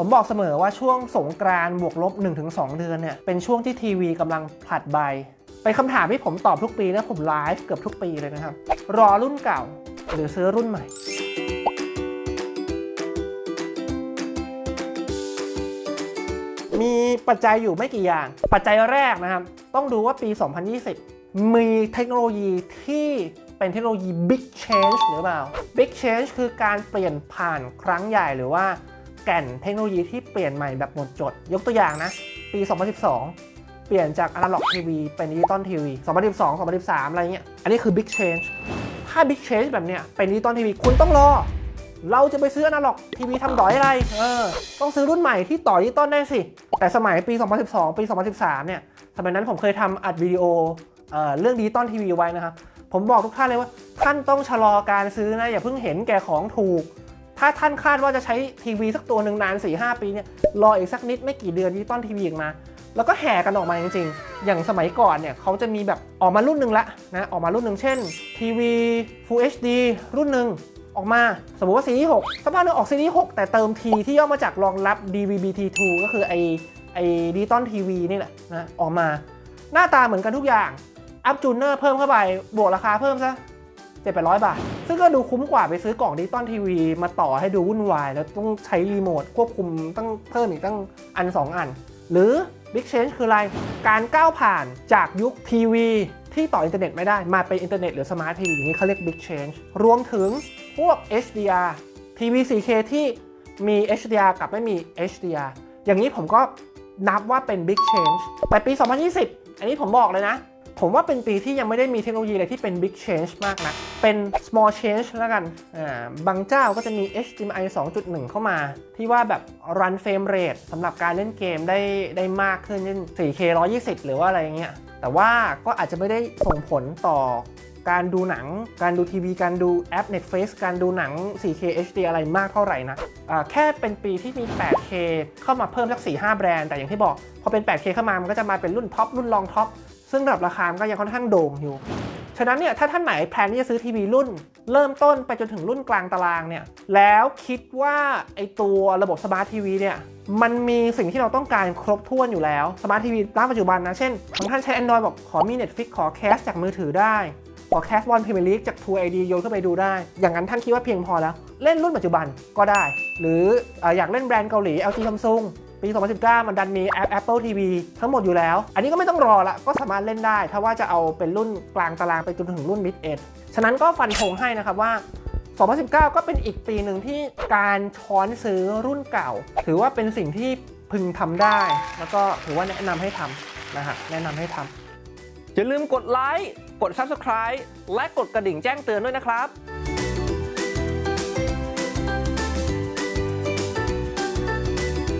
ผมบอกเสมอว่าช่วงสงกรานต์บวกลบ 1-2 เดือนเนี่ย เป็นช่วงที่ทีวีกำลังผลัดใบ เป็นคำถามที่ผมตอบทุกปีนะผมไลฟ์เกือบทุกปีเลยนะครับ รอรุ่นเก่าหรือซื้อรุ่นใหม่มีปัจจัยอยู่ไม่กี่อย่าง ปัจจัยแรกนะครับ ต้องดูว่าปี 2020 มีเทคโนโลยีที่เป็นเทคโนโลยี Big Change หรือเปล่า Big Change คือการเปลี่ยนผ่านครั้งใหญ่หรือว่า แก่นเทคโนโลยีที่เปลี่ยนใหม่แบบหมดจด ยกตัวอย่างนะ ปี 2012 เปลี่ยนจากอนาล็อกทีวีเป็นดิจิตอลทีวี 2012 2013 อะไรเงี้ย อันนี้คือ Big Change ถ้า Big Change แบบเนี้ยเป็นดิจิตอลทีวีคุณต้องรอ เราจะไปซื้ออนาล็อกทีวีทำดอยอะไร เออ ต้องซื้อรุ่นใหม่ที่ต่อดิจิตอลได้สิ แต่สมัยปี 2012 ปี 2013 เนี่ย สมัยนั้นผมเคยทำอัดวิดีโอเอ่อเรื่องดิจิตอลทีวีไว้นะครับผมบอกทุกท่านเลยว่าท่านต้องชะลอการซื้อนะอย่าเพิ่งเห็นแก่ของถูก ถ้าท่านคาดว่าจะใช้ทีวีสักตัวหนึ่งนาน 4-5 ปีเนี่ยรออีกสักนิดไม่กี่เดือนดิจิตอลทีวีออกมา แล้วก็แห่กันออกมาจริง ๆ อย่างสมัยก่อนเนี่ยเขาจะมีแบบออกมารุ่นหนึ่งละนะออกมารุ่นหนึ่งเช่นทีวี Full HD รุ่นหนึ่งออกมาสมมติว่าซีรีส์6สักพักหนึงออกซีรีส์6แต่เติม T ที่ย่อมาจากรองรับ DVB-T2 ก็คือไอไอดิจิตอลทีวีนี่แหละนะออกมา หน้าตาเหมือนกันทุกอย่างอัพจูเนอร์เพิ่มเข้าไปบวกราคาเพิ่มซะเจ็ดแปดร้อยบาท ซึ่งก็ดูคุ้มกว่าไปซื้อกล่องดิจิตอลทีวีมาต่อให้ดูวุ่นวาย แล้วต้องใช้รีโมทควบคุมตั้งเพิ่มอีกตั้งอัน 2 อัน หรือ Big Change คืออะไรการก้าวผ่านจากยุคทีวีที่ต่ออินเทอร์เน็ตไม่ได้มาเป็นอินเทอร์เน็ตหรือสมาร์ททีวีอย่างนี้เขาเรียก Big Change รวมถึงพวก HDR ทีวี 4K ที่มี HDR กับไม่มี HDR อย่างนี้ผมก็นับว่าเป็น Big Change แต่ปี 2020 อันนี้ผมบอกเลยนะ ผมว่าเป็นปีที่ยังไม่ได้มีเทคโนโลยีอะไรที่เป็น Big Change มากนะ เป็น Small Change แล้วกัน อ่า บางเจ้าก็จะมี HDMI 2.1 เข้ามา ที่ว่าแบบ Run Frame Rate สำหรับการเล่นเกมได้ได้มากขึ้นเช่น 4K 120 หรือว่าอะไรเงี้ย แต่ว่าก็อาจจะไม่ได้ส่งผลต่อการดูหนัง การดูทีวี การดูแอป Netflix การดูหนัง 4K HD อะไรมากเท่าไหร่นะอ่าแค่เป็นปีที่มี 8K เข้ามาเพิ่มสัก 4-5 แบรนด์ แต่อย่างที่บอก พอเป็น 8K เข้ามา มันก็จะมาเป็นรุ่นท็อป รุ่นรองท็อป ซึ่งระดับราคามันก็ยังค่อนข้างโด่งอยู่ ฉะนั้นเนี่ยถ้าท่านไหนแพลนที่จะซื้อทีวีรุ่น เริ่มต้นไปจนถึงรุ่นกลางตารางเนี่ยแล้วคิดว่าไอตัวระบบสมาร์ททีวีเนี่ยมันมีสิ่งที่เราต้องการครบถ้วนอยู่แล้วสมาร์ททีวีณปัจจุบันนะ เช่นบางท่านใช้ Android บอกขอมี Netflix ขอแคสจากมือถือได้ขอแคสบอลพรีเมียร์ลีกจาก True ID โยนเข้าไปดูได้ อย่างนั้นท่านคิดว่าเพียงพอแล้ว เล่นรุ่นปัจจุบันก็ได้ หรือเอ่ออยากเล่นแบรนด์เกาหลี LG Samsung ปี 2019 มันดันมีแอป Apple TV ทั้งหมดอยู่แล้ว อันนี้ก็ไม่ต้องรอละก็สามารถเล่นได้ ถ้าว่าจะเอาเป็นรุ่นกลางตารางไปจนถึงรุ่น Mid End ฉะนั้นก็ฟันธงให้นะครับว่า 2019 ก็เป็นอีกปีหนึ่งที่การช้อนซื้อรุ่นเก่า ถือว่าเป็นสิ่งที่พึงทำได้ แล้วก็ถือว่าแนะนำให้ทำนะฮะแนะนำให้ทำอย่าลืมกดไลค์กด Subscribe และกดกระดิ่งแจ้งเตือนด้วยนะครับ